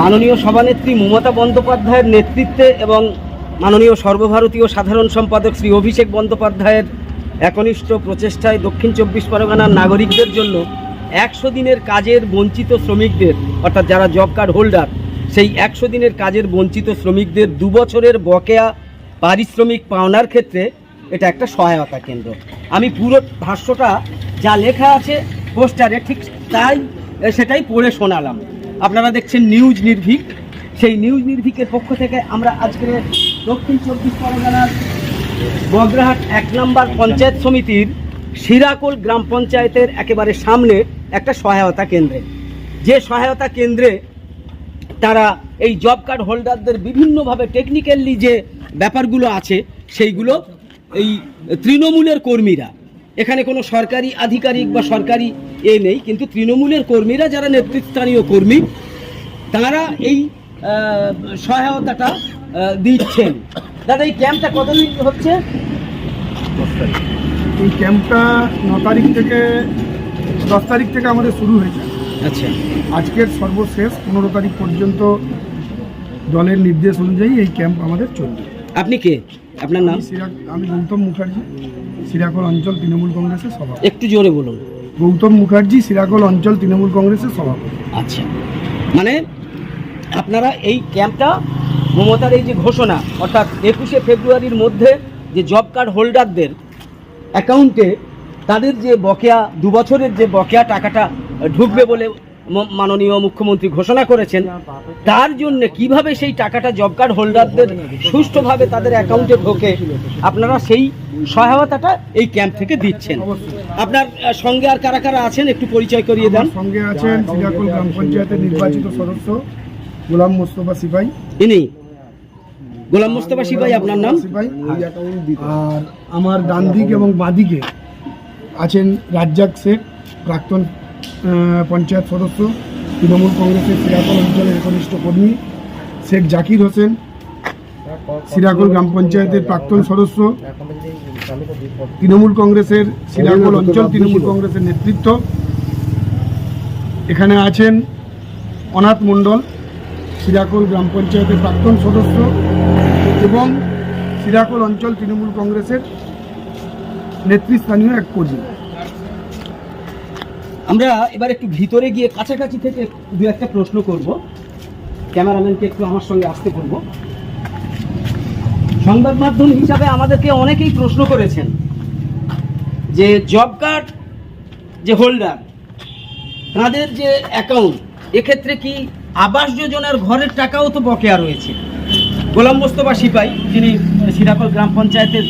মাননীয় সভানেত্রী মমতা বন্দ্যোপাধ্যায়ের নেতৃত্বে এবং মাননীয় সর্বভারতীয় সাধারণ সম্পাদক শ্রী অভিষেক বন্দ্যোপাধ্যায়ের একনিষ্ঠ প্রচেষ্টায় দক্ষিণ চব্বিশ পরগনার নাগরিকদের জন্য একশো দিনের কাজের বঞ্চিত শ্রমিকদের, অর্থাৎ যারা জব কার্ড হোল্ডার, সেই একশো দিনের কাজের বঞ্চিত শ্রমিকদের দু বছরের বকেয়া পারিশ্রমিক পাওনার ক্ষেত্রে এটা একটা সহায়তা কেন্দ্র। আমি পুরো ভাষ্যটা যা লেখা আছে, পোস্টারে ঠিক তাই, সেটাই পড়ে শোনালাম। আপনারা দেখছেন নিউজ নির্ভীক। সেই নিউজ নির্ভীকের পক্ষ থেকে আমরা আজকে দক্ষিণ চব্বিশ পরগনার বগরাহাট এক নম্বর পঞ্চায়েত সমিতির শিরাকোল গ্রাম পঞ্চায়েতের একেবারে সামনে একটা সহায়তা কেন্দ্রে। যে সহায়তা কেন্দ্রে তারা এই জব কার্ড হোল্ডারদের বিভিন্নভাবে টেকনিক্যালি যে ব্যাপারগুলো আছে, সেইগুলো এই তৃণমূলের কর্মীরা এখানে কোনো সরকারি আধিকারিক বা সরকারি এ নেই কিন্তু তৃণমূলের কর্মীরা যারা নেতৃস্থানীয় কর্মী তারা এই সহায়তাটা দিচ্ছেন। দাদা এই ক্যাম্পটা কতদিন হচ্ছে? এই ক্যাম্পটা ন তারিখ থেকে দশ তারিখ থেকে আমাদের শুরু হয়েছে। আচ্ছা। আজকের সর্বশেষ পনেরো তারিখ পর্যন্ত দলের নির্দেশ অনুযায়ী এই ক্যাম্প আমাদের চলবে। আপনি কে? আপনার নাম? আমি গৌতম মুখার্জি। সিরাকল অঞ্চল তৃণমূল কংগ্রেসের সভাপতি। একটু জোরে বলুন। গৌতম মুখার্জি সিরাকল অঞ্চল তৃণমূল কংগ্রেসের সভাপতি। আচ্ছা। মানে আপনারা এই ক্যাম্পটা মমতার এই যে ঘোষণা অর্থাৎ একুশে ফেব্রুয়ারির মধ্যে যে জব কার্ড হোল্ডারদের অ্যাকাউন্টে তাদের যে বকেয়া দু বছরের যে বকেয়া টাকাটা ঢুকবে বলে মাননীয় মুখ্যমন্ত্রী ঘোষণা করেছেন তার জন্য কীভাবে সেই টাকাটা জব কার্ড হোল্ডারদের সুষ্ঠুভাবে তাদের অ্যাকাউন্টে ঢোকে আপনারা সেই সহায়তাটা এই ক্যাম্প থেকে দিচ্ছেন। আপনার সঙ্গে আর কারা কারা আছেন একটু পরিচয় করিয়ে দেন। সঙ্গে আছেন সিরাকল গ্রাম পঞ্চায়েতের নির্বাচিত সদস্য গোলাম মোস্তফা সিপাই। ইনি? গোলাম মোস্তফা সিপাই আপনার নাম? আর আমার ডান দিক এবং বাঁ দিকে আছেন রাজ্জাক শেখ প্রাক্তন পঞ্চায়েত সদস্য, তৃণমূল কংগ্রেসের সিরাকল অঞ্চলের একনিষ্ঠ কর্মী শেখ জাকির হোসেন সিরাকল গ্রাম পঞ্চায়েতের প্রাক্তন সদস্য, তৃণমূল কংগ্রেসের সিরাকল অঞ্চল তৃণমূল কংগ্রেসের নেতৃত্ব। এখানে আছেন অনাথ মণ্ডল সিরাকল গ্রাম পঞ্চায়েতের প্রাক্তন সদস্য এবং সিরাকল অঞ্চল তৃণমূল কংগ্রেসের নেতৃস্থানীয় এক কর্মী। আমরা এবার একটু ভিতরে গিয়ে কাছাকাছি থেকে দু একটা প্রশ্ন করব। ক্যামেরাম্যানকে একটু আমার সঙ্গে আসতে করব সংবাদ মাধ্যম হিসাবে আমাদেরকে অনেকেই প্রশ্ন করেছেন যে জব কার্ড যে হোল্ডার, তাদের যে অ্যাকাউন্ট, এক্ষেত্রে কি আবাস যোজনার ঘরের টাকাও তো বকেয়া রয়েছে? গোলাম মোস্তফা সিপাই, যিনি সিরাকল গ্রাম পঞ্চায়েতের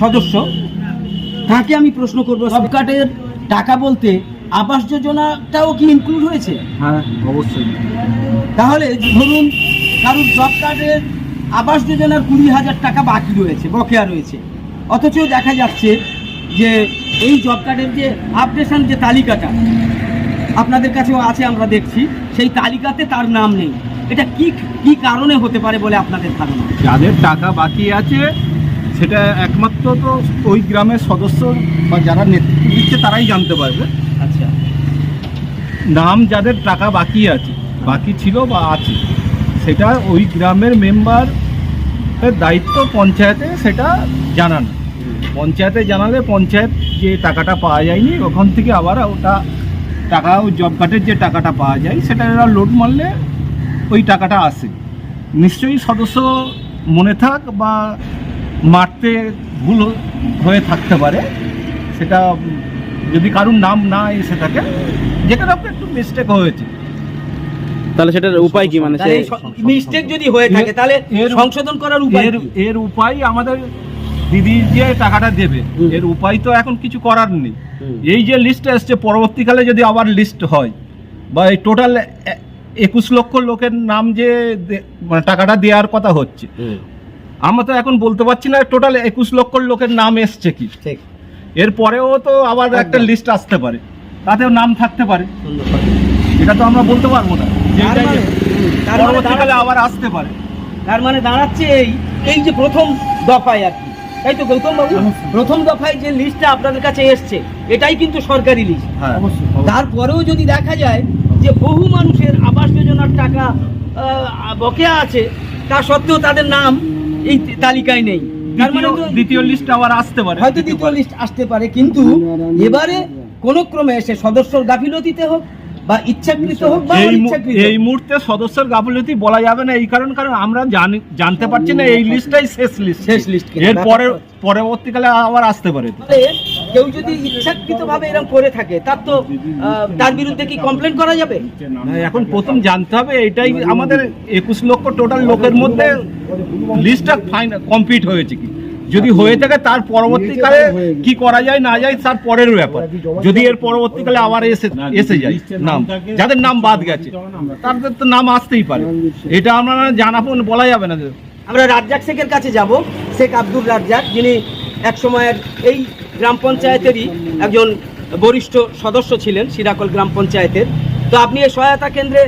সদস্য, তাকে আমি প্রশ্ন করব। জব কার্ডের টাকা বলতে আবাস যোজনাটাও কি ইনক্লুড হয়েছে? হ্যাঁ অবশ্যই। তাহলে ধরুন কারুর জব কার্ডের আবাস যোজনার কুড়ি হাজার টাকা বাকি রয়েছে বকেয়া রয়েছে। অথচ দেখা যাচ্ছে যে এই জব কার্ডের যে আপডেশন যে তালিকাটা আপনাদের কাছেও আছে আমরা দেখছি সেই তালিকাতে তার নাম নেই। এটা কি কি কারণে হতে পারে বলে আপনাদের ধারণা? যাদের টাকা বাকি আছে সেটা একমাত্র তো ওই গ্রামের সদস্য বা যারা নেতৃত্ব দিচ্ছে তারাই জানতে পারবে। নাম যাদের টাকা বাকি আছে, বাকি ছিল বা আছে, সেটা ওই গ্রামের মেম্বার দায়িত্ব পঞ্চায়েতে সেটা জানানো। পঞ্চায়েতে জানালে পঞ্চায়েত যে টাকাটা পাওয়া যায়নি, ওখান থেকে আবার ওটা টাকা, ওই জব কার্ডের যে টাকাটা পাওয়া যায়, সেটা এরা লোড মারলে ওই টাকাটা আসে। নিশ্চয়ই সদস্য মনে থাক বা মারতে ভুল হয়ে থাকতে পারে, সেটা যদি কারুর নাম না এসে থাকে যেখানে আপনার একটু মিস্টেক হয়েছে। তাহলে সেটার উপায় কি? মানে মিস্টেক যদি হয়ে থাকে তাহলে এর- সংশোধন করার উপায় এর এর উপায় আমাদের দিদি যে টাকাটা দেবে এর উপায় তো এখন কিছু করার নেই। এই যে লিস্ট এসছে পরবর্তীকালে যদি আবার লিস্ট হয় বা এই টোটাল একুশ লক্ষ লোকের নাম যে মানে টাকাটা দেওয়ার কথা হচ্ছে আমরা তো এখন বলতে পারছি না টোটাল একুশ লক্ষ লোকের নাম এসছে কি? ঠিক। এর পরেও তো আবার একটা লিস্ট আসতে পারে। তাতেও নাম থাকতে পারে। এটা তো আমরা বলতে পারব না। মানে- তার মানে পরবর্তীকালে আবার আসতে পারে। তার মানে দাঁড়াচ্ছে এই এই যে প্রথম দফায় আর কি। তাই তো গৌতম বাবু? প্রথম দফায় যে লিস্টটা আপনাদের কাছে এসছে এটাই কিন্তু সরকারি লিস্ট হ্যাঁ। তারপরেও যদি দেখা যায় যে বহু মানুষের আবাস যোজনার টাকা বকেয়া আছে তা সত্ত্বেও তাদের নাম এই তালিকায় নেই। দ্বিতীয়- লিস্ট আবার আসতে পারে হয়তো দ্বিতীয় লিস্ট আসতে পারে কিন্তু এবারে কোন ক্রমে এসে সদস্যর গাফিলতিতে হোক বা ইচ্ছাকৃত হোক বা এই মুহূর্তে সদস্যের গাফিলতি বলা যাবে না এই কারণ কারণ আমরা জানি জানতে পারছি না এই লিস্টটাই শেষ লিস্ট শেষ লিস্ট এর পরে পরবর্তীকালে আবার আসতে পারে। কেউ যদি ইচ্ছাকৃত ভাবে এরকম করে থাকে তার তো তার বিরুদ্ধে কি কমপ্লেন করা যাবে? এখন প্রথম জানতে হবে এটাই আমাদের একুশ লক্ষ টোটাল লোকের মধ্যে লিস্টটা ফাইনাল কমপ্লিট হয়েছে কি। যদি হয়ে থাকে তার পরবর্তীকালে কি করা যায় না যায় তার পরের ব্যাপার। যদি এর পরবর্তীকালে আবার এসে এসে যায় নাম যাদের নাম বাদ গেছে তাদের তো নাম আসতেই পারে। এটা আমরা জানাব বলা যাবে না আমরা রাজ্জাক শেখের কাছে যাব শেখ আব্দুল রাজ্জাক যিনি এক সময়ের এই গ্রাম পঞ্চায়েতেরই একজন বরিষ্ঠ সদস্য ছিলেন সিরাকল গ্রাম পঞ্চায়েতের। তো আপনি এই সহায়তা কেন্দ্রে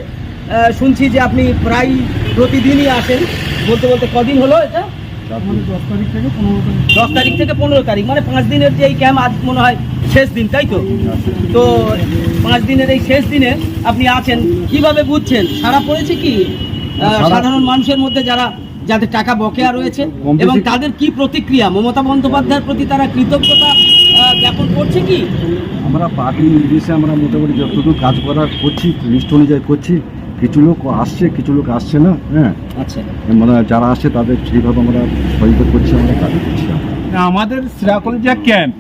শুনছি যে আপনি প্রায় প্রতিদিনই আসেন। বলতে বলতে কদিন হলো এটা? দশ তারিখ থেকে পনেরো তারিখ দশ তারিখ থেকে পনেরো তারিখ মানে পাঁচ দিনের যে এই ক্যাম্প আজ মনে হয় শেষ দিন তাই তো? তো পাঁচ দিনের এই শেষ দিনে আপনি আছেন কীভাবে বুঝছেন? সারা পড়েছে কি? সাধারণ মানুষের মধ্যে যারা যাদের টাকা বকেয়া রয়েছে এবং তাদের কি প্রতিক্রিয়া? মমতা বন্দ্যোপাধ্যায়ের প্রতি তারা কৃতজ্ঞতা জ্ঞাপন করছে কি? আমরা পার্টি নির্দেশে আমরা মোটামুটি যতটুকু কাজ করার করছি লিস্ট অনুযায়ী করছি কিছু লোক আসছে কিছু লোক আসছে না হ্যাঁ? আচ্ছা। মানে যারা আসছে তাদের সেইভাবে আমরা সহযোগিতা করছি আমরা কাজ করছি। আমাদের সিরাকল যে ক্যাম্প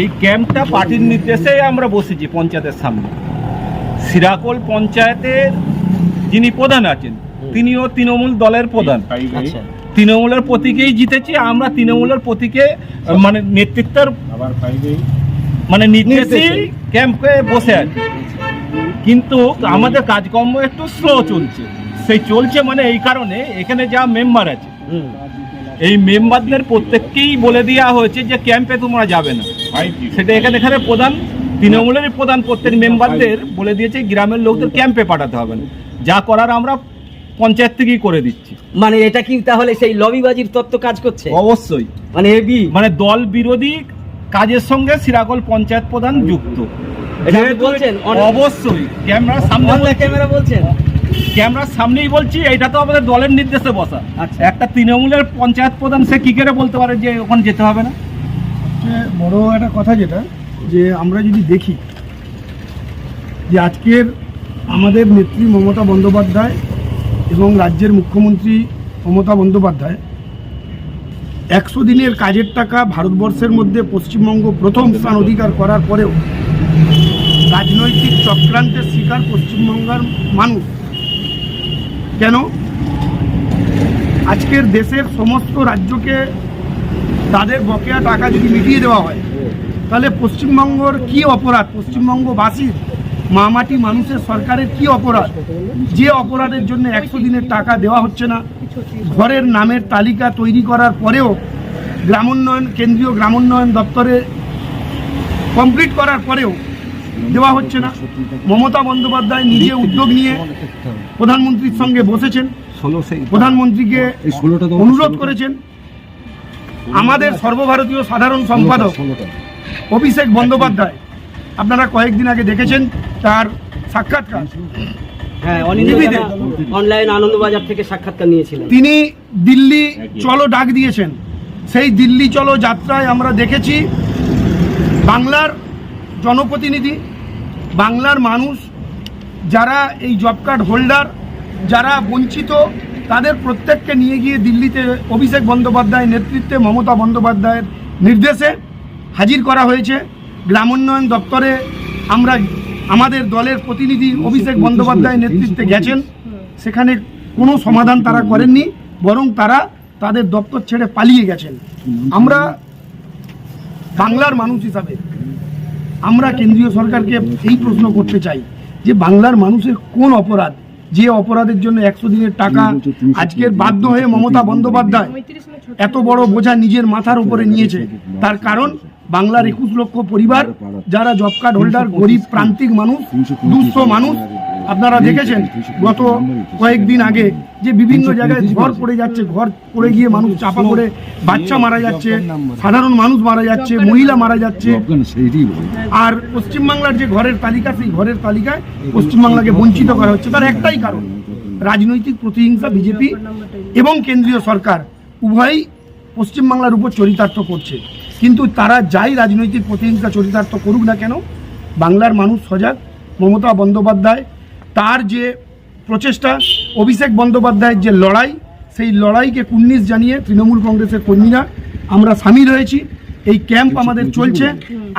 এই ক্যাম্পটা পার্টির নির্দেশে আমরা বসেছি পঞ্চায়েতের সামনে। সিরাকল পঞ্চায়েতের যিনি প্রধান আছেন তিনিও তৃণমূল দলের প্রধান। আচ্ছা। তৃণমূলের প্রতীকেই জিতেছি আমরা তৃণমূলের প্রতীকে মানে নেতৃত্বের মানে নির্দেশেই ক্যাম্পে বসে আছি। কিন্তু আমাদের কাজকর্ম একটু স্লো চলছে। সেই চলছে মানে এই কারণে এখানে যা মেম্বার আছে এই মেম্বারদের প্রত্যেককেই বলে দেওয়া হয়েছে যে ক্যাম্পে তোমরা যাবে না। সেটা এখানে এখানে প্রধান তৃণমূলের প্রধান প্রত্যেক মেম্বারদের বলে দিয়েছে গ্রামের লোকদের ক্যাম্পে পাঠাতে হবে না। যা করার আমরা পঞ্চায়েত থেকেই করে দিচ্ছি। মানে এটা কি তাহলে সেই লবিবাজির তত্ত্ব কাজ করছে? অবশ্যই। মানে এবি মানে দল বিরোধী কাজের সঙ্গে সিরাকল পঞ্চায়েত প্রধান যুক্ত। এটা আপনি বলছেন? অবশ্যই সামনে ক্যামেরা বলছেন? ক্যামেরার সামনেই বলছি এটা তো আমাদের দলের নির্দেশে বসা। আচ্ছা। একটা তৃণমূলের পঞ্চায়েত প্রধান সে কি করে বলতে পারে যে ওখানে যেতে হবে না? বড় একটা কথা যেটা যে আমরা যদি দেখি যে আজকের আমাদের নেত্রী মমতা বন্দ্যোপাধ্যায় এবং রাজ্যের মুখ্যমন্ত্রী মমতা বন্দ্যোপাধ্যায়, একশো দিনের কাজের টাকা ভারতবর্ষের মধ্যে পশ্চিমবঙ্গ প্রথম স্থান অধিকার করার পরেও রাজনৈতিক চক্রান্তের শিকার পশ্চিমবঙ্গের মানুষ। কেন? আজকের দেশের সমস্ত রাজ্যকে তাদের বকেয়া টাকা যদি মিটিয়ে দেওয়া হয়, তাহলে পশ্চিমবঙ্গর কি অপরাধ? পশ্চিমবঙ্গবাসীর মামাটি মানুষের সরকারের কি অপরাধ? যে অপরাধের জন্য একশো দিনের টাকা দেওয়া হচ্ছে না। ঘরের নামের তালিকা তৈরি করার পরেও গ্রামোন্নয়ন, কেন্দ্রীয় গ্রামোন্নয়ন দপ্তরে কমপ্লিট করার পরেও দেওয়া হচ্ছে না। মমতা বন্দ্যোপাধ্যায় নিজে উদ্যোগ নিয়ে প্রধানমন্ত্রীর সঙ্গে বসেছেন। প্রধানমন্ত্রীকে অনুরোধ করেছেন। আমাদের সর্বভারতীয় সাধারণ সম্পাদক অভিষেক বন্দ্যোপাধ্যায় আপনারা কয়েকদিন আগে দেখেছেন তার সাক্ষাৎকার। হ্যাঁ অনলাইন আনন্দবাজার থেকে সাক্ষাৎকার নিয়েছিলেন। তিনি দিল্লি চলো ডাক দিয়েছেন। সেই দিল্লি চলো যাত্রায় আমরা দেখেছি বাংলার জনপ্রতিনিধি বাংলার মানুষ যারা এই জব কার্ড হোল্ডার যারা বঞ্চিত তাদের প্রত্যেককে নিয়ে গিয়ে দিল্লিতে অভিষেক বন্দ্যোপাধ্যায়ের নেতৃত্বে মমতা বন্দ্যোপাধ্যায়ের নির্দেশে হাজির করা হয়েছে। গ্রামোন্নয়ন দপ্তরে আমরা আমাদের দলের প্রতিনিধি অভিষেক বন্দ্যোপাধ্যায়ের নেতৃত্বে গেছেন। সেখানে কোনো সমাধান তারা করেননি, বরং তারা তাদের দপ্তর ছেড়ে পালিয়ে গেছেন। আমরা বাংলার মানুষ হিসাবে আমরা কেন্দ্রীয় সরকারকে এই প্রশ্ন করতে চাই যে বাংলার মানুষের কোন অপরাধ? যে অপরাধের জন্য একশো দিনের টাকা আজকের বাধ্য হয়ে মমতা বন্দ্যোপাধ্যায় এত বড় বোঝা নিজের মাথার উপরে নিয়েছে। তার কারণ বাংলার একুশ লক্ষ পরিবার যারা জব কার্ড হোল্ডার গরিব প্রান্তিক মানুষ দুঃস্থ মানুষ আপনারা দেখেছেন গত কয়েকদিন আগে যে বিভিন্ন জায়গায় ঘর পড়ে যাচ্ছে ঘর পড়ে গিয়ে মানুষ চাপা পড়ে বাচ্চা মারা যাচ্ছে সাধারণ মানুষ মারা যাচ্ছে মহিলা মারা যাচ্ছে। আর পশ্চিমবাংলার যে ঘরের তালিকা সেই ঘরের তালিকায় পশ্চিমবাংলাকে বঞ্চিত করা হচ্ছে। তার একটাই কারণ রাজনৈতিক প্রতিহিংসা বিজেপি এবং কেন্দ্রীয় সরকার উভয়ই পশ্চিমবাংলার উপর চরিতার্থ করছে। কিন্তু তারা যাই রাজনৈতিক প্রতিহিংসা চরিতার্থ করুক না কেন বাংলার মানুষ সজাগ। মমতা বন্দ্যোপাধ্যায় তার যে প্রচেষ্টা অভিষেক বন্দ্যোপাধ্যায়ের যে লড়াই সেই লড়াইকে কুর্নিশ জানিয়ে তৃণমূল কংগ্রেসের কর্মীরা আমরা সামিল হয়েছি। এই ক্যাম্প আমাদের চলছে।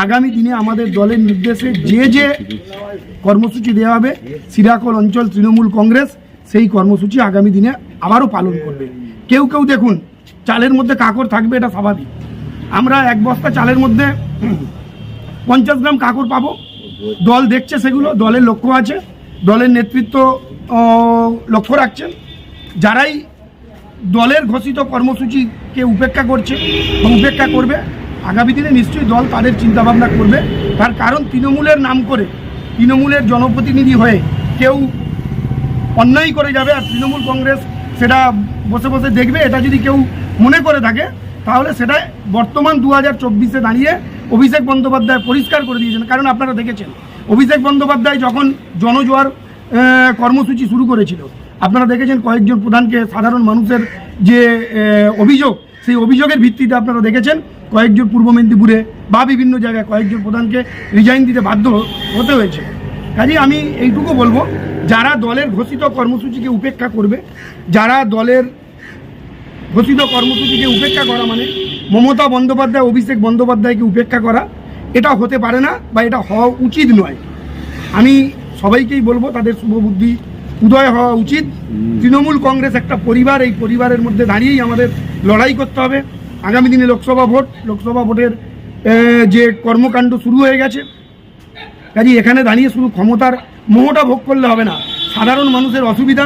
আগামী দিনে আমাদের দলের নির্দেশে যে যে কর্মসূচি দেওয়া হবে সিরাকল অঞ্চল তৃণমূল কংগ্রেস সেই কর্মসূচি আগামী দিনে আবারও পালন করবে। কেউ কেউ দেখুন চালের মধ্যে কাকর থাকবে এটা স্বাভাবিক। আমরা এক বস্তা চালের মধ্যে পঞ্চাশ গ্রাম কাকড় পাবো। দল দেখছে সেগুলো, দলের লক্ষ্য আছে। দলের নেতৃত্ব লক্ষ্য রাখছেন। যারাই দলের ঘোষিত কর্মসূচিকে উপেক্ষা করছে উপেক্ষা করবে, আগামী দিনে নিশ্চয়ই দল তাদের চিন্তাভাবনা করবে। তার কারণ তৃণমূলের নাম করে, তৃণমূলের জনপ্রতিনিধি হয়ে কেউ অন্যায় করে যাবে আর তৃণমূল কংগ্রেস সেটা বসে বসে দেখবে, এটা যদি কেউ মনে করে থাকে তাহলে সেটা বর্তমান দু হাজার চব্বিশে দাঁড়িয়ে অভিষেক বন্দ্যোপাধ্যায় পরিষ্কার করে দিয়েছেন। কারণ আপনারা দেখেছেন, অভিষেক বন্দ্যোপাধ্যায় যখন জনজোয়ার কর্মসূচি শুরু করেছিল, আপনারা দেখেছেন কয়েকজন প্রধানকে সাধারণ মানুষের যে অভিযোগ, সেই অভিযোগের ভিত্তিতে আপনারা দেখেছেন, কয়েকজন পূর্ব মেদিনীপুরে বা বিভিন্ন জায়গায় কয়েকজন প্রধানকে রিজাইন দিতে বাধ্য হতে হয়েছে। কাজেই আমি এইটুকু বলব, যারা দলের ঘোষিত কর্মসূচিকে উপেক্ষা করবে, যারা দলের ঘোষিত কর্মসূচিকে উপেক্ষা করা মানে মমতা বন্দ্যোপাধ্যায়, অভিষেক বন্দ্যোপাধ্যায়কে উপেক্ষা করা, এটা হতে পারে না বা এটা হওয়া উচিত নয়। আমি সবাইকেই বলব, তাদের শুভবুদ্ধি উদয় হওয়া উচিত। তৃণমূল কংগ্রেস একটা পরিবার, এই পরিবারের মধ্যে দাঁড়িয়েই আমাদের লড়াই করতে হবে। আগামী দিনে লোকসভা ভোট, লোকসভা ভোটের যে কর্মকাণ্ড শুরু হয়ে গেছে কাজে এখানে দাঁড়িয়ে শুধু ক্ষমতার মোহটা ভোগ করলে হবে না। সাধারণ মানুষের অসুবিধা,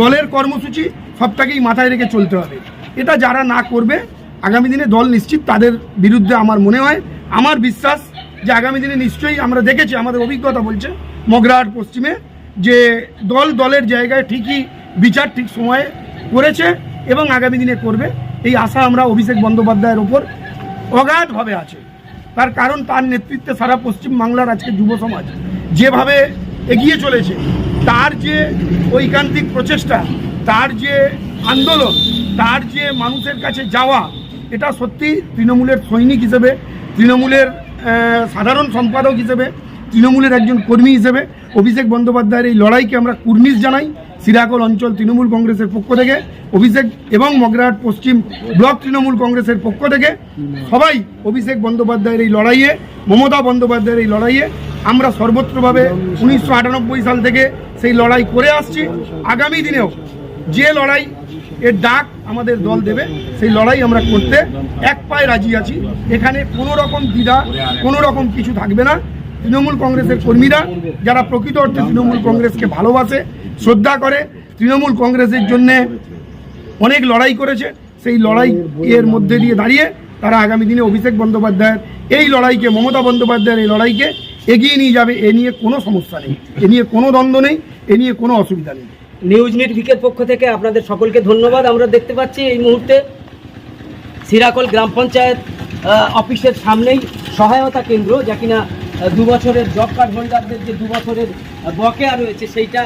দলের কর্মসূচি, সবটাকেই মাথায় রেখে চলতে হবে। এটা যারা না করবে, আগামী দিনে দল নিশ্চিত, তাদের বিরুদ্ধে আমার মনে হয়, আমার বিশ্বাস যে আগামী দিনে নিশ্চয়ই আমরা দেখেছি, আমাদের অভিজ্ঞতা বলছে মগরাহাট পশ্চিমে, যে দল দলের জায়গায় ঠিকই বিচার ঠিক সময়ে করেছে এবং আগামী দিনে করবে। এই আশা আমরা অভিষেক বন্দ্যোপাধ্যায়ের ওপর অগাধভাবে আছে। তার কারণ, তার নেতৃত্বে সারা পশ্চিম বাংলার আজকে যুব সমাজ যেভাবে এগিয়ে চলেছে, তার যে ঐকান্তিক প্রচেষ্টা, তার যে আন্দোলন, তার যে মানুষের কাছে যাওয়া, এটা সত্যি তৃণমূলের সৈনিক হিসেবে, তৃণমূলের সাধারণ সম্পাদক হিসেবে, তৃণমূলের একজন কর্মী হিসেবে, অভিষেক বন্দ্যোপাধ্যায়ের এই লড়াইকে আমরা কুর্নিশ জানাই সিরাকল অঞ্চল তৃণমূল কংগ্রেসের পক্ষ থেকে, অভিষেক এবং মগরাহাট পশ্চিম ব্লক তৃণমূল কংগ্রেসের পক্ষ থেকে, সবাই অভিষেক বন্দ্যোপাধ্যায়ের এই লড়াইয়ে, মমতা বন্দ্যোপাধ্যায়ের এই লড়াইয়ে, আমরা সর্বত্রভাবে উনিশশো আটানব্বই সাল থেকে সেই লড়াই করে আসছি। আগামী দিনেও যে লড়াই এর ডাক আমাদের দল দেবে, সেই লড়াই আমরা করতে এক পায়ে রাজি আছি। এখানে কোনো রকম দ্বিধা, কোনো রকম কিছু থাকবে না। তৃণমূল কংগ্রেসের কর্মীরা যারা প্রকৃত অর্থে তৃণমূল কংগ্রেসকে ভালোবাসে, শ্রদ্ধা করে, তৃণমূল কংগ্রেসের জন্যে অনেক লড়াই করেছে। সেই লড়াই এর মধ্যে দিয়ে দাঁড়িয়ে তারা আগামী দিনে অভিষেক বন্দ্যোপাধ্যায়ের, এই লড়াইকে, মমতা বন্দ্যোপাধ্যায়ের এই লড়াইকে এগিয়ে নিয়ে যাবে, এ নিয়ে কোনো সমস্যা নেই। এ নিয়ে কোনো দ্বন্দ্ব নেই, এ নিয়ে কোনো অসুবিধা নেই। নিউজ নিটভিকের পক্ষ থেকে আপনাদের সকলকে ধন্যবাদ। আমরা দেখতে পাচ্ছি এই মুহূর্তে সিরাকল গ্রাম পঞ্চায়েত অফিসের সামনেই সহায়তা কেন্দ্র, যা কিনা দু বছরের জব কার্ড হোল্ডারদের যে দু বছরের বকেয়া রয়েছে, সেইটা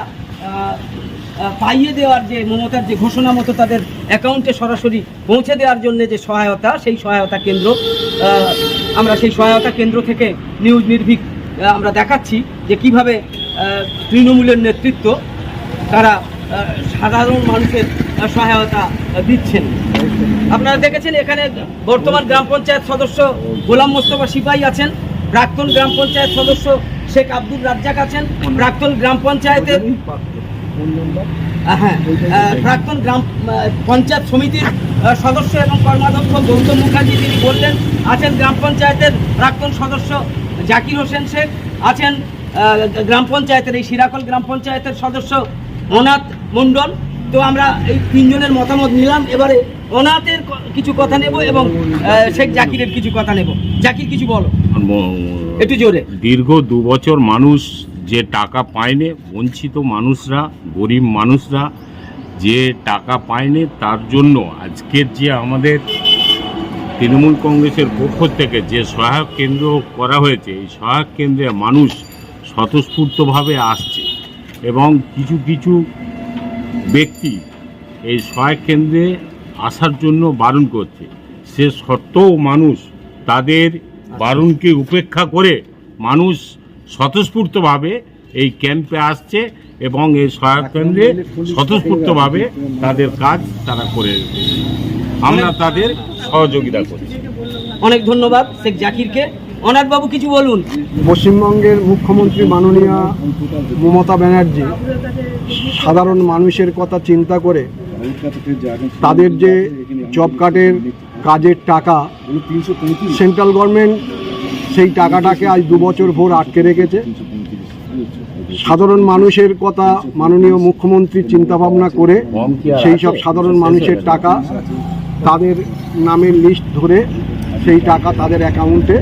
পাইয়ে দেওয়ার যে মমতার যে ঘোষণা মতো তাদের অ্যাকাউন্টে সরাসরি পৌঁছে দেওয়ার জন্য যে সহায়তা, সেই সহায়তা কেন্দ্র আমরা সেই সহায়তা কেন্দ্র থেকে নিউজ নির্ভীক আমরা দেখাচ্ছি যে কীভাবে তৃণমূলের নেতৃত্ব তারা সাধারণ মানুষের সহায়তা দিচ্ছেন। আপনারা দেখেছেন এখানে বর্তমান গ্রাম পঞ্চায়েত সদস্য গোলাম মোস্তফা সিপাহী আছেন, প্রাক্তন গ্রাম পঞ্চায়েত সদস্য শেখ আব্দুল রাজ্জাক আছেন, প্রাক্তন গ্রাম পঞ্চায়েতের হ্যাঁ প্রাক্তন গ্রাম পঞ্চায়েত সমিতির সদস্য এবং কর্মাধ্যক্ষ গৌতম মুখার্জি তিনি বললেন, আছেন গ্রাম পঞ্চায়েতের প্রাক্তন সদস্য জাকির হোসেন শেখ, আছেন গ্রাম পঞ্চায়েতের এই সিরাকল গ্রাম পঞ্চায়েতের সদস্য অনাথ মণ্ডল। তো আমরা এই তিনজনের মতামত নিলাম। এবারে অনাথের কিছু কথা নেব এবং শেখ জাকিরের কিছু কথা নেব। জাকির কিছু বলো। একটু জোরে। দীর্ঘ দু বছর মানুষ যে টাকা পায়নি বঞ্চিত মানুষরা গরিব মানুষরা যে টাকা পায়নি তার জন্য আজকের যে আমাদের তৃণমূল কংগ্রেসের পক্ষ থেকে যে সহায়ক কেন্দ্র করা হয়েছে এই সহায়ক কেন্দ্রে মানুষ স্বতঃস্ফূর্তভাবে আসছে। এবং কিছু কিছু ব্যক্তি এই সহায়ক কেন্দ্রে আসার জন্য বারণ করছে। সে সত্ত্বেও মানুষ তাদের বারণকে উপেক্ষা করে মানুষ স্বতঃস্ফূর্তভাবে এই ক্যাম্পে আসছে এবং এই সহায়ক কেন্দ্রে স্বতঃস্ফূর্তভাবে তাদের কাজ তারা করে আমরা তাদের সহযোগিতা করছি। অনেক ধন্যবাদ শেখ জাকিরকে। অনাথবাবু কিছু বলুন। পশ্চিমবঙ্গের মুখ্যমন্ত্রী মাননীয়া মমতা ব্যানার্জি সাধারণ মানুষের কথা চিন্তা করে তাদের যে জব কার্ডের কাজের টাকা, সেন্ট্রাল গভর্নমেন্ট সেই টাকাটাকে আজ দু বছর ভোর আটকে রেখেছে। সাধারণ মানুষের কথা মাননীয় মুখ্যমন্ত্রী চিন্তা ভাবনা করে সেই সব সাধারণ মানুষের টাকা তাদের নামের লিস্ট ধরে সেই টাকা তাদের অ্যাকাউন্টে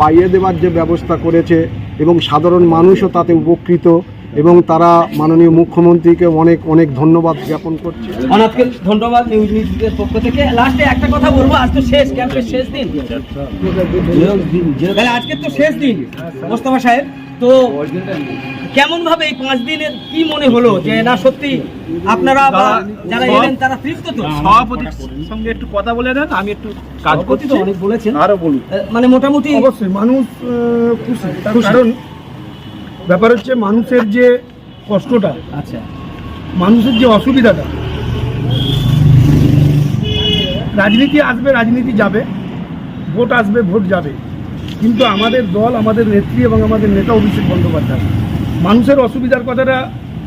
পাইয়ে দেওয়ার যে ব্যবস্থা করেছে এবং সাধারণ মানুষও তাতে উপকৃত এবং তারা মাননীয় মুখ্যমন্ত্রীকে অনেক অনেক ধন্যবাদ জ্ঞাপন করছে। অনাথকে ধন্যবাদ নিউজ নিউজের পক্ষ থেকে। লাস্টে একটা কথা বলব আজ তো শেষ ক্যাম্পের শেষ দিন? আজকে তো শেষ দিন মোস্তফা সাহেব। তো কেমন ভাবে এই পাঁচ দিনের কি মনে হলো যে না সত্যি আপনারা বা যারা এলেন তারা তৃপ্ত তো? সভাপতির সঙ্গে একটু কথা বলে নেন আমি একটু কাজ করছি তো অনেক বলেছেন। আরও বলুন। মানে মোটামুটি অবশ্যই মানুষ খুশি। তার কারণ ব্যাপার হচ্ছে মানুষের যে কষ্টটা আচ্ছা। মানুষের যে অসুবিধাটা রাজনীতি আসবে রাজনীতি যাবে ভোট আসবে ভোট যাবে। কিন্তু আমাদের দল আমাদের নেত্রী এবং আমাদের নেতা অভিষেক বন্দ্যোপাধ্যায়। মানুষের অসুবিধার কথাটা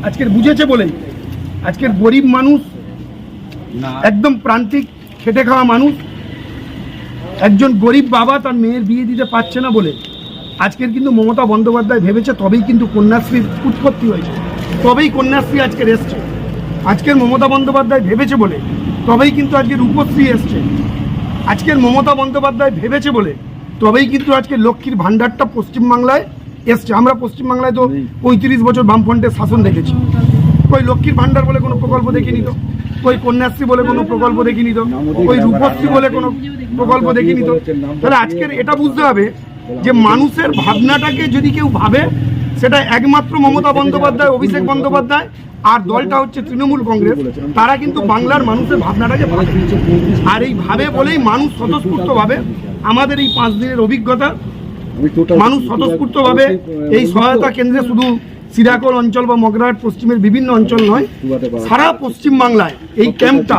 আজকের বুঝেছে বলেই। আজকের গরিব মানুষ একদম প্রান্তিক খেটে খাওয়া মানুষ। একজন গরিব বাবা তার মেয়ের বিয়ে দিতে পারছে না বলে। আজকের কিন্তু মমতা বন্দ্যোপাধ্যায় ভেবেছে তবেই কিন্তু কন্যাশ্রীর উৎপত্তি হয়েছে। তবেই কন্যাশ্রী আজকের এসছে। আজকের মমতা বন্দ্যোপাধ্যায় ভেবেছে বলে তবেই কিন্তু আজকে রূপশ্রী এসছে। আজকের মমতা বন্দ্যোপাধ্যায় ভেবেছে বলে তবেই কিন্তু আজকে লক্ষ্মীর ভাণ্ডারটা পশ্চিমবাংলায় এসছে। আমরা পশ্চিমবাংলায় তো পঁয়ত্রিশ বছর বামফ্রন্টের শাসন দেখেছি। কই লক্ষ্মীর ভাণ্ডার বলে কোনো প্রকল্প দেখিনি তো। কই কন্যাশ্রী বলে কোনো প্রকল্প দেখিনি তো। কই রূপশ্রী বলে কোনো প্রকল্প দেখিনি তো। তাহলে আজকের এটা বুঝতে হবে যে মানুষের ভাবনাটাকে যদি কেউ ভাবে সেটা একমাত্র মমতা বন্দ্যোপাধ্যায় অভিষেক বন্দ্যোপাধ্যায় আর দলটা হচ্ছে তৃণমূল কংগ্রেস। তারা কিন্তু বাংলার মানুষের ভাবনাটাকে ভাবে। আর এই ভাবে বলেই মানুষ স্বতঃস্ফূর্তভাবে আমাদের এই পাঁচ দিনের অভিজ্ঞতা মানুষ স্বতঃস্ফূর্তভাবে এই সহায়তা কেন্দ্রে শুধু সিরাকল অঞ্চল বা মগরাহাট পশ্চিমের বিভিন্ন অঞ্চল নয় সারা পশ্চিম বাংলায় এই ক্যাম্পটা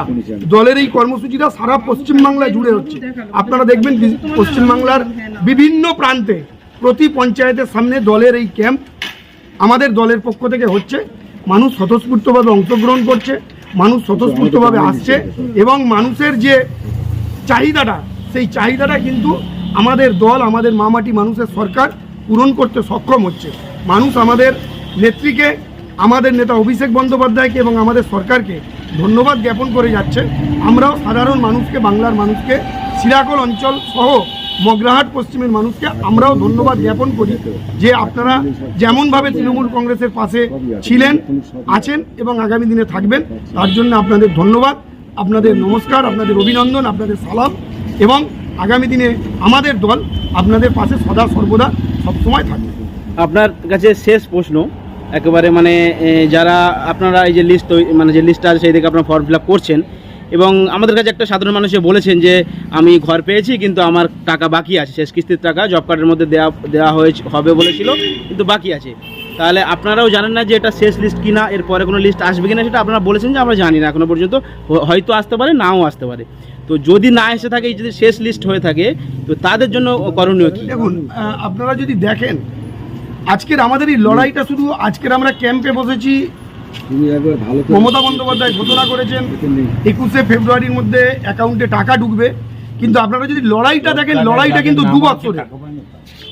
দলের এই কর্মসূচিটা সারা পশ্চিম বাংলায় জুড়ে হচ্ছে। আপনারা দেখবেন পশ্চিম বাংলার বিভিন্ন প্রান্তে প্রতি পঞ্চায়েতের সামনে দলের এই ক্যাম্প আমাদের দলের পক্ষ থেকে হচ্ছে। মানুষ স্বতঃস্ফূর্তভাবে অংশগ্রহণ করছে মানুষ স্বতঃস্ফূর্তভাবে আসছে এবং মানুষের যে চাহিদাটা সেই চাহিদাটা কিন্তু আমাদের দল, আমাদের মামাটি মানুষের সরকার পূরণ করতে সক্ষম হচ্ছে। মানুষ আমাদের নেত্রীকে, আমাদের নেতা অভিষেক বন্দ্যোপাধ্যায়কে এবং আমাদের সরকারকে ধন্যবাদ জ্ঞাপন করে যাচ্ছে। আমরাও সাধারণ মানুষকে, বাংলার মানুষকে, সিরাকল অঞ্চল সহ মগরাহাট পশ্চিমের মানুষকে আমরাও ধন্যবাদ জ্ঞাপন করি যে আপনারা যেমনভাবে তৃণমূল কংগ্রেসের পাশে ছিলেন, আছেন এবং আগামী দিনে থাকবেন, তার জন্য আপনাদের ধন্যবাদ, আপনাদের নমস্কার, আপনাদের অভিনন্দন, আপনাদের সালাম এবং আগামী দিনে আমাদের দল আপনাদের পাশে সদা সর্বদা সবসময় থাকবে। আপনার কাছে শেষ প্রশ্ন, একেবারে মানে যারা আপনারা এই যে লিস্ট মানে যে লিস্টটা আছে সেই থেকে আপনারা ফর্ম ফিল করছেন এবং আমাদের কাছে একটা সাধারণ মানুষে বলেছেন যে, আমি ঘর পেয়েছি, কিন্তু আমার টাকা বাকি আছে। শেষ কিস্তির টাকা জব কার্ডের মধ্যে দেওয়া দেওয়া হয়েছে, হবে বলেছিল, কিন্তু বাকি আছে। তাহলে আপনারাও জানেন না যে এটা শেষ লিস্ট কিনা, এরপরে কোনো লিস্ট আসবে কিনা, সেটা আপনারা বলেছেন যে আমরা জানি না এখনও পর্যন্ত হয়তো আসতে পারে, নাও আসতে পারে। তো যদি না এসে থাকে এই যদি শেষ লিস্ট হয়ে থাকে তো তাদের জন্য করণীয় কি? দেখুন আপনারা যদি দেখেন আজকের আমাদের এই লড়াইটা শুধু আজকের আমরা ক্যাম্পে বসেছি মমতা বন্দ্যোপাধ্যায় ঘোষণা করেছেন একুশে ফেব্রুয়ারির মধ্যে অ্যাকাউন্টে টাকা ঢুকবে। কিন্তু আপনারা যদি লড়াইটা দেখেন লড়াইটা কিন্তু দু বছরের।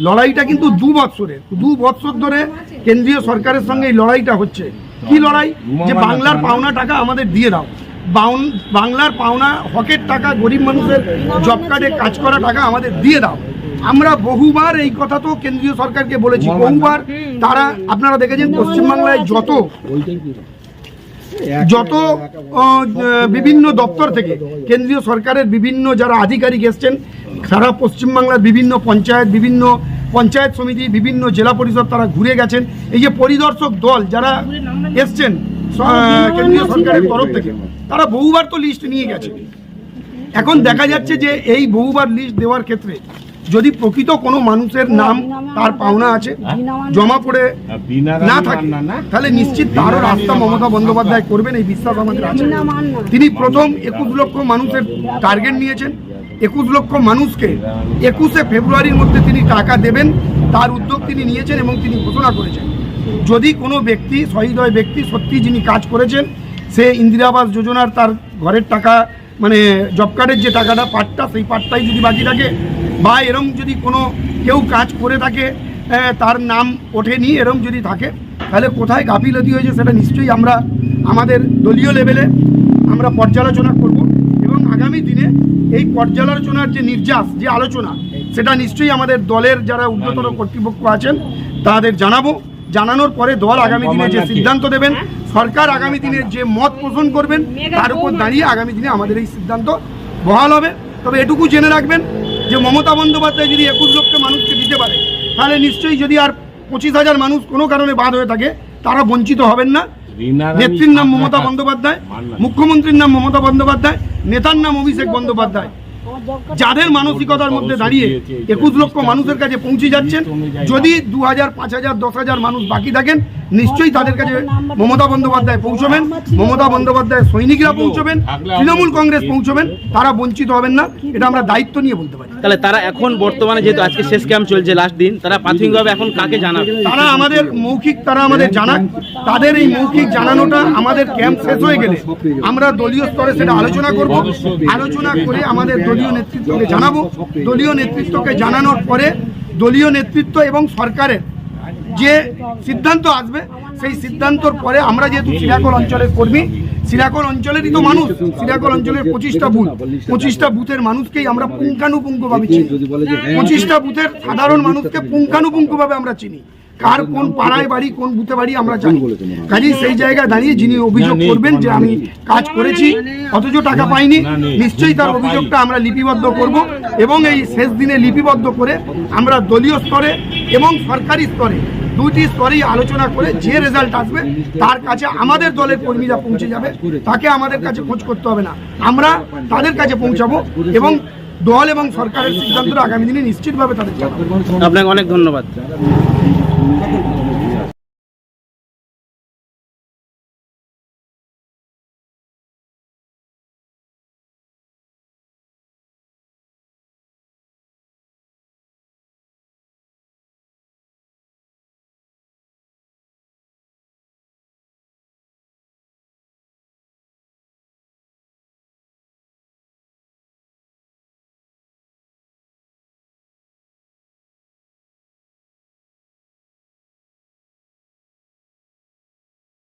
লড়াইটা কিন্তু দু বছরের। দু বছর ধরে কেন্দ্রীয় সরকারের সঙ্গে এই লড়াইটা হচ্ছে। কি লড়াই? যে বাংলার পাওনা টাকা আমাদের দিয়ে দাও। বাংলার পাওনা হকের টাকা গরিব মানুষের জব কার্ডে কাজ করা টাকা আমাদের দিয়ে দাও। আমরা বহুবার এই কথা তো কেন্দ্রীয় সরকারকে বলেছি। বহুবার তারা আপনারা দেখেছেন পশ্চিমবাংলায় যত যত বিভিন্ন দপ্তর থেকে কেন্দ্রীয় সরকারের বিভিন্ন যারা আধিকারিক এসছেন সারা পশ্চিমবাংলার বিভিন্ন পঞ্চায়েত বিভিন্ন পঞ্চায়েত সমিতি বিভিন্ন জেলা পরিষদ তারা ঘুরে গেছেন। এই যে পরিদর্শক দল যারা এসছেন কেন্দ্রীয় সরকারের তরফ থেকে তারা বহুবার তো লিস্ট নিয়ে গেছে। এখন দেখা যাচ্ছে যে এই বহুবার লিস্ট দেওয়ার ক্ষেত্রে যদি প্রকৃত কোনো মানুষের নাম তার পাওনা আছে জমা পড়ে না থাকে তাহলে নিশ্চিত তারও রাস্তা মমতা বন্দ্যোপাধ্যায় করবেন এই বিশ্বাস আমাদের আছে। তিনি প্রথম একুশ লক্ষ মানুষের টার্গেট নিয়েছেন। একুশ লক্ষ মানুষকে একুশে ফেব্রুয়ারির মধ্যে তিনি টাকা দেবেন তার উদ্যোগ তিনি নিয়েছেন এবং তিনি ঘোষণা করেছেন। যদি কোনো ব্যক্তি, সহৃদয় ব্যক্তি সত্যি যিনি কাজ করেছেন, সে ইন্দিরা আবাস যোজনার তার ঘরের টাকা মানে জব কার্ডের যে টাকাটা, পাটটা, সেই পাটটাই যদি বাকি থাকে, বা এরম যদি কোনো কেউ কাজ করে থাকে তার নাম ওঠেনি, এরম যদি থাকে, তাহলে কোথায় গাফিলতি হয়েছে সেটা নিশ্চয়ই আমরা আমাদের দলীয় লেভেলে আমরা পর্যালোচনা করব এবং আগামী দিনে এই পর্যালোচনার যে নির্যাস, যে আলোচনা, সেটা নিশ্চয়ই আমাদের দলের যারা ঊর্ধ্বতন কর্তৃপক্ষ আছেন, তাদের জানাব। জানানোর পরে দল আগামী দিনে যে সিদ্ধান্ত দেবেন সরকার আগামী দিনে যে মত পোষণ করবেন তার উপর দাঁড়িয়ে আগামী দিনে আমাদের এই সিদ্ধান্ত বহাল হবে। তবে এটুকু জেনে রাখবেন যে মমতা বন্দ্যোপাধ্যায় যদি একুশ লক্ষ মানুষকে দিতে পারে তাহলে নিশ্চয়ই যদি আর পঁচিশ হাজার মানুষ কোনো কারণে বাদ হয়ে থাকে তারা বঞ্চিত হবেন না। নেত্রীর নাম মমতা বন্দ্যোপাধ্যায় মুখ্যমন্ত্রীর নাম মমতা বন্দ্যোপাধ্যায় নেতার নাম অভিষেক বন্দ্যোপাধ্যায়। যাদের মানসিকতার মধ্যে দাঁড়িয়ে একুশ লক্ষ মানুষের কাছে পৌঁছে যাচ্ছেন যদি দু হাজার পাঁচ হাজার দশ হাজার মানুষ বাকি থাকেন নিশ্চয়ই তাদের কাছে মমতা বন্দ্যোপাধ্যায় পৌঁছবেন। মমতা বন্দ্যোপাধ্যায় সৈনিকরা পৌঁছবেন তৃণমূল কংগ্রেস পৌঁছবেন তারা বঞ্চিত হবেন না এটা আমরা দায়িত্ব নিয়ে বলতে পারি। তাহলে তারা এখন বর্তমানে যেহেতু আজকে শেষ ক্যাম্প চলছে লাস্ট দিন তারা প্রাথমিকভাবে এখন কাকে জানাবে? তারা আমাদের মৌখিক তারা আমাদের জানাক তাদের এই মৌখিক জানানোটা আমাদের ক্যাম্প শেষ হয়ে গেলে আমরা দলীয় স্তরে সেটা আলোচনা করব। আলোচনা করে আমাদের দলীয় নেতৃত্বকে জানাব। দলীয় নেতৃত্বকে জানানোর পরে দলীয় নেতৃত্ব এবং সরকারের যে সিদ্ধান্ত আসবে, সেই সিদ্ধান্তর পরে আমরা যেহেতু সিরাকল অঞ্চলের কর্মী, সিরাকল অঞ্চলেরই তো মানুষ, সিরাকল অঞ্চলের পঁচিশটা বুথ। পঁচিশটা বুথের মানুষকেই আমরা পুঙ্খানুপুঙ্খভাবে চিনি। পঁচিশটা বুথের সাধারণ মানুষকে পুঙ্খানুপুঙ্খভাবে আমরা চিনি। কার কোন পাড়ায় বাড়ি কোন বুথে বাড়ি আমরা জানি। কাজেই সেই জায়গায় দাঁড়িয়ে যিনি অভিযোগ করবেন যে আমি কাজ করেছি অথচ টাকা পাইনি নিশ্চয়ই তার অভিযোগটা আমরা লিপিবদ্ধ করব এবং এই শেষ দিনে লিপিবদ্ধ করে আমরা দলীয় স্তরে এবং সরকারি স্তরে দুটি স্তরেই আলোচনা করে যে রেজাল্ট আসবে তার কাছে আমাদের দলের কর্মীরা পৌঁছে যাবে। তাকে আমাদের কাছে খোঁজ করতে হবে না। আমরা তাদের কাছে পৌঁছাবো এবং দল এবং সরকারের সিদ্ধান্তটা আগামী দিনে নিশ্চিতভাবে তাদের আপনাকে অনেক ধন্যবাদ। Thank you.